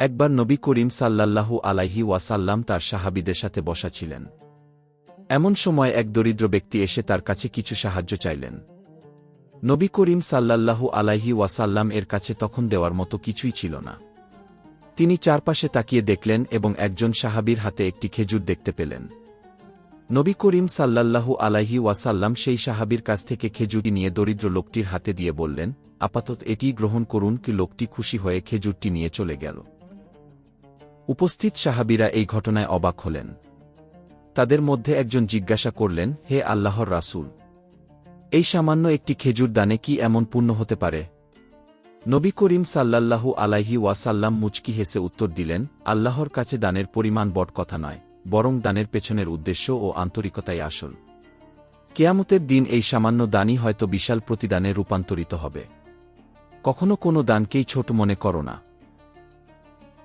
একবার নবী করিম সাল্লাল্লাহু আলাইহি ওয়াসাল্লাম তার সাহাবিদের সাথে বসা ছিলেন। এমন সময় এক দরিদ্র ব্যক্তি এসে তার কাছে কিছু সাহায্য চাইলেন। নবী করিম সাল্লাল্লাহু আলাইহি ওয়াসাল্লাম এর কাছে তখন দেওয়ার মতো কিছুই ছিল না। তিনি চারপাশে তাকিয়ে দেখলেন এবং একজন সাহাবীর হাতে একটি খেজুর দেখতে পেলেন। নবী করিম সাল্লাল্লাহু আলাইহি ওয়াসাল্লাম সেই সাহাবীর কাছ থেকে খেজুরটি নিয়ে দরিদ্র লোকটির হাতে দিয়ে বললেন, আপাতত এটি গ্রহণ করুন কি লোকটি খুশি হয়ে খেজুরটি নিয়ে চলে গেল। উপস্থিত সাহাবীরা এই ঘটনায় অবাক হলেন। তাদের মধ্যে একজন জিজ্ঞাসা করলেন, হে আল্লাহর রাসুল, এই সামান্য একটি খেজুর দানে কি এমন পূর্ণ হতে পারে? নবী করিম সাল্লাল্লাহু আলাইহি ওয়াসাল্লাম মুচকি হেসে উত্তর দিলেন, আল্লাহর কাছে দানের পরিমাণ বট কথা নয়, বরং দানের পেছনের উদ্দেশ্য ও আন্তরিকতাই আসল। কেয়ামতের দিন এই সামান্য দানই হয়তো বিশাল প্রতিদানে রূপান্তরিত হবে। কখনো কোনো দানকেই ছোট মনে করো না।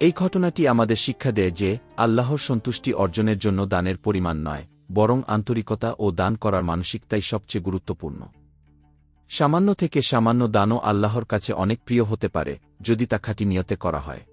এই ঘটনাটি আমাদের শিক্ষা দেয় যে, আল্লাহর সন্তুষ্টি অর্জনের জন্য দানের পরিমাণ নয়, বরং আন্তরিকতা ও দান করার মানসিকতাই সবচেয়ে গুরুত্বপূর্ণ। সামান্য থেকে সামান্য দানও আল্লাহর কাছে অনেক প্রিয় হতে পারে, যদি তা খাটি নিয়তে করা হয়।